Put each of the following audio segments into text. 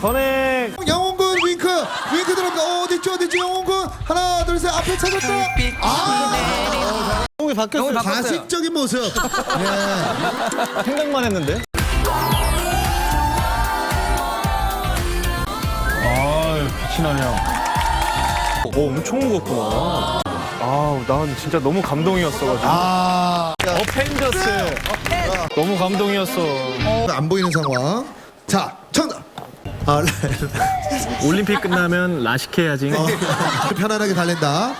건행. 영웅군 윙크. 윙크 들어갑니다. 어디 있죠? 어디 있죠? 영웅군. 하나 둘 셋. 앞에 찾았다. 아! 형이 바뀌었어요. 가식적인 모습. 예. 생각만 했는데. 아유 빛이 나네요 오 엄청 무겁구나. 아우 난 진짜 너무 감동이었어가지고. 아. 어펜져스. 너무 감동이었어. 안 보이는 상황. 자 정답 아 올림픽 끝나면 라식 해 야지 어, 편안하게 달랜다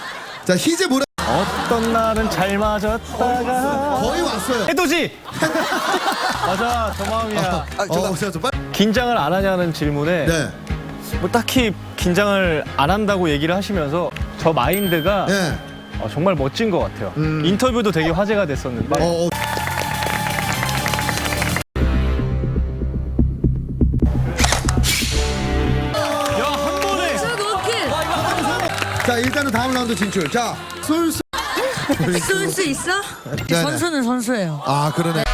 자 희재 뭐라 어떤 날은 잘 맞았다가 거의 왔어요 해돋이 맞아 저 마음이야 어, 자, 자, 빨리. 긴장을 안 하냐는 질문에 네. 뭐 딱히 긴장을 안 한다고 얘기를 하시면서 저 마인드가 네. 어, 정말 멋진 것 같아요. 음. 인터뷰도 되게 화제가 됐었는데 어, 어. 자 일단은 다음 라운드 진출 자 쏠쏠 쏠수 있어? 네네. 선수는 선수예요. 아 그러네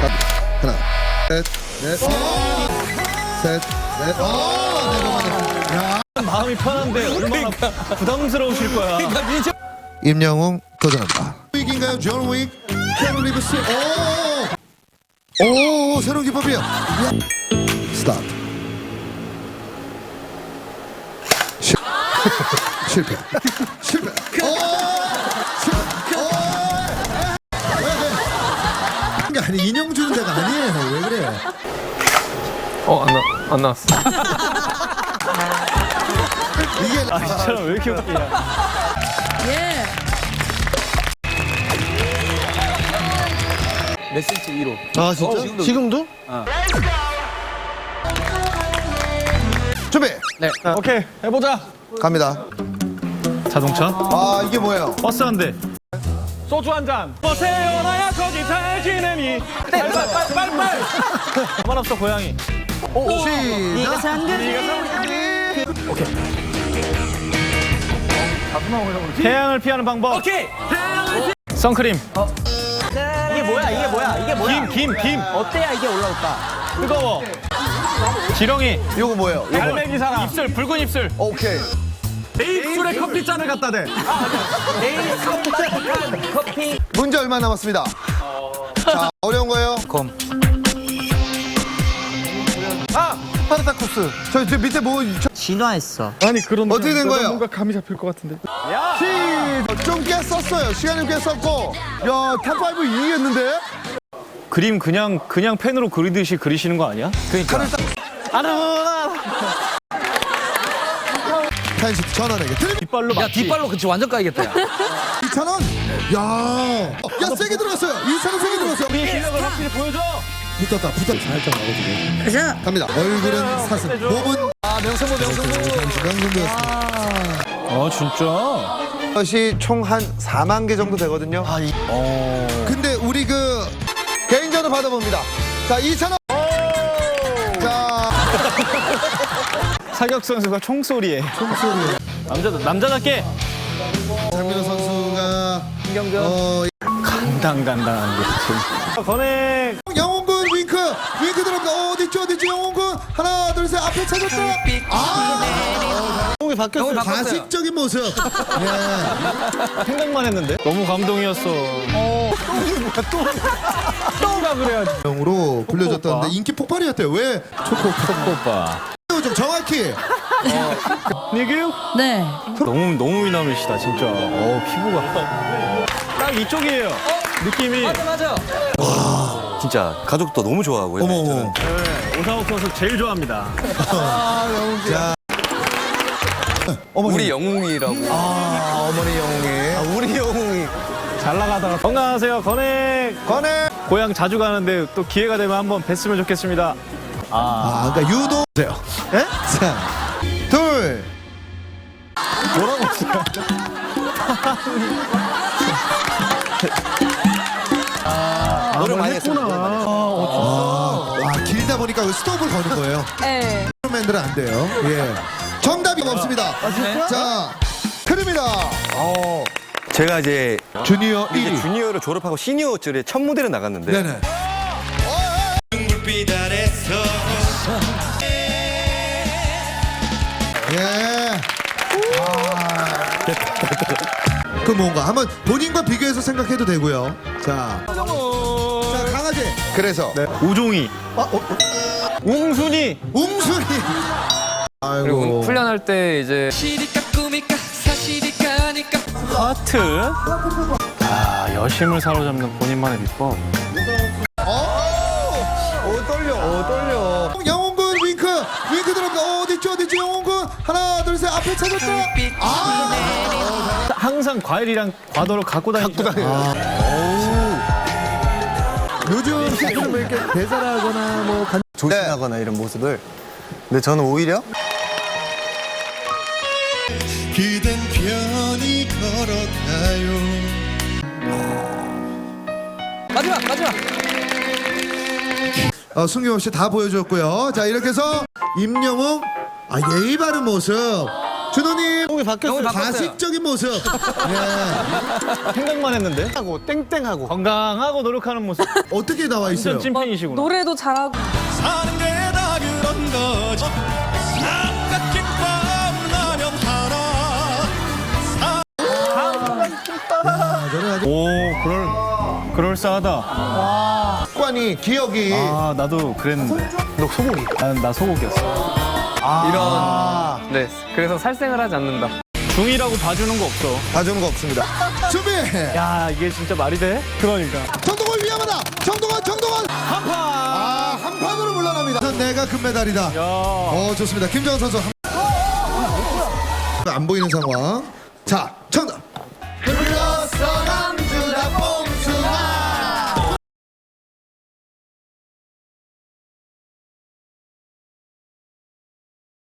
자, 하나 셋 넷 셋넷 어, 네, 그만해. 야. 마음이 편한데 얼마나 부담스러우실 거야. 임영웅 도전합니다. 윅인가요? 존 윅? 캐롤 리브스? 오! 오, 새로운 기법이야. 야. 스타 실- 실패. 실패. 오! 왜, 왜? 이게 아니 인형 주는 데가 아니에요. 왜 그래? 어안 나, 안 나왔어. 이게 아 진짜 왜 이렇게 웃기냐. 예. 아 진짜? 지금도? 준비. 네. 오케이 해보자. 갑니다. 자동차? 아 이게 뭐예요? 버스 한 대. 소주 한 잔. 버세요 나야 거기 잘 지내니. 빨빨빨빨빨. 가만 없어 고양이. 시작. 태양을 피하는 방법. 오케이. 선크림. 이게 뭐야? 이게 뭐야? 이게 뭐야? 김, 김, 김. 어때야 이게 올라올까? 뜨거워. 지렁이. 요거 뭐예요? 요거. 갈매기 사람. 입술, 붉은 입술. 오케이. 내 입술에 커피 잔을 갖다 대. 커피. 문제 얼마 남았습니다. 자, 어려운 거예요. 검. 아, 파르타쿠스. 저, 저 밑에 뭐 저, 진화했어. 아니 그런. 어떻게 된 거예요? 뭔가 감이 잡힐 것 같은데. 시, 좀꽤 썼어요. 시간을 꽤 썼고. 야, 탑5 2위였는데? 그림 그냥 그냥 펜으로 그리듯이 그리시는 거 아니야? 그러니까. 아나 타이시트 전원에게 드립 뒷발로 야 맞지. 뒷발로 그치 완전 까이겠다. 야. 2,000원. 야, 야, 세게 들어갔어요. 2,000원 세게 들어갔어요. 우리 실력을 확실히 보여줘. 붙었다, 붙었다. 살짝 나거든요. 가자. 갑니다. 얼굴은 사슴, 몸은 아 명성모 명성모. 명승부였습니다. 아 진짜? 이것이 총 한 4만 개 정도 되거든요. 아, 이, 어. 근데 우리 그 개인전을 받아봅니다. 자, 2,000원. 자, 사격 선수가 총소리에. 총소리. 남자 남자답게 장민호 선수가 신경전. 어, 간당간당한 게 지금. 건행. 영웅군 윙크 윙크 들어갑니다. 어디 있죠 어디 있죠 영웅군 하나 둘 셋 앞에 찾았다. 아, 형이 바뀌었어요. 가식적인 모습. 예. 생각만 했는데. 너무 감동이었어. 어. 또가 그래야지. 영으로 불려졌다는데. 인기 폭발이었대요. 왜? 초코 오빠. 좀 정확히. 니규? 네. 너무 너무 미남이시다 진짜. 어 피부가 딱 이쪽이에요. 느낌이. 맞아 맞아. 진짜 가족도 너무 좋아하고요. 어머. 네, 오상욱 선수 제일 좋아합니다. 자. 어머니. 우리 영웅이라고. 아, 어머니 영웅이. 우리 영웅이. 잘 나가다가 건강하세요. 건행. 건해. 고향 자주 가는데 또 기회가 되면 한번 뵀으면 좋겠습니다. 아, 그러니까 유도. 세요. 예? 자, 둘. 뭐라고 했어요? 노력 많이 했습니다. 아, 아, 길다 보니까 그 스톱을 거는 거예요. 네. 맨들은 안 돼요. 예. 정답이 없습니다. 자, 흐릅니다. 어, 제가 이제 주니어 이제 1위. 주니어를 졸업하고 시니어쯤에 첫 무대를 나갔는데 네네. 예. 그 뭔가 한번 본인과 비교해서 생각해도 되고요. 자, 자 강아지. 그래서 우종이, 아, 어, 어, 웅순이, 웅순이. 그리고 아이고. 훈련할 때 이제 하트. 아, 여심을 사로잡는 본인만의 비법. 오 떨려. 오 떨려. 영웅군 윙크. 윙크 들어갑니다. 어? 어디 있죠? 영웅군. 하나, 둘, 셋. 앞에 찾았다. 아! 항상 과일이랑 과도를 갖고 다니죠. 요즘 친구들 뭐 이렇게 대사하거나 뭐 간... 조심하거나 이런 모습을. 근데 저는 오히려 그댄 편히 걸어가요. 마지막 마지막 어, 승규 씨다 보여줬고요. 자 이렇게 해서 임영웅 아, 예의 바른 모습. 준호님 형이 바뀌었어요. 가식적인 모습. 예. 생각만 했는데. 하고 땡땡하고 건강하고 노력하는 모습. 어떻게 나와 있어요? 완전 찐팬이시구나. 노래도 잘하고. 사는 게 다 그런 거지 아, 오, 그럴 그럴싸하다. 습관이 기억이 아, 나도 그랬는데. 너 소고기? 아, 나 소고기였어. 이런 네 그래서 살생을 하지 않는다 중이라고 봐주는 거 없어. 봐주는 거 없습니다. 준비. 야, 이게 진짜 말이 돼? 그러니까. 정동원 위험하다. 정동원, 정동원. 한판. 아, 한 판으로 물러납니다. 내가 금메달이다. 야. 어, 좋습니다. 김정은 선수. 한... 안 보이는 상황. 자, 정,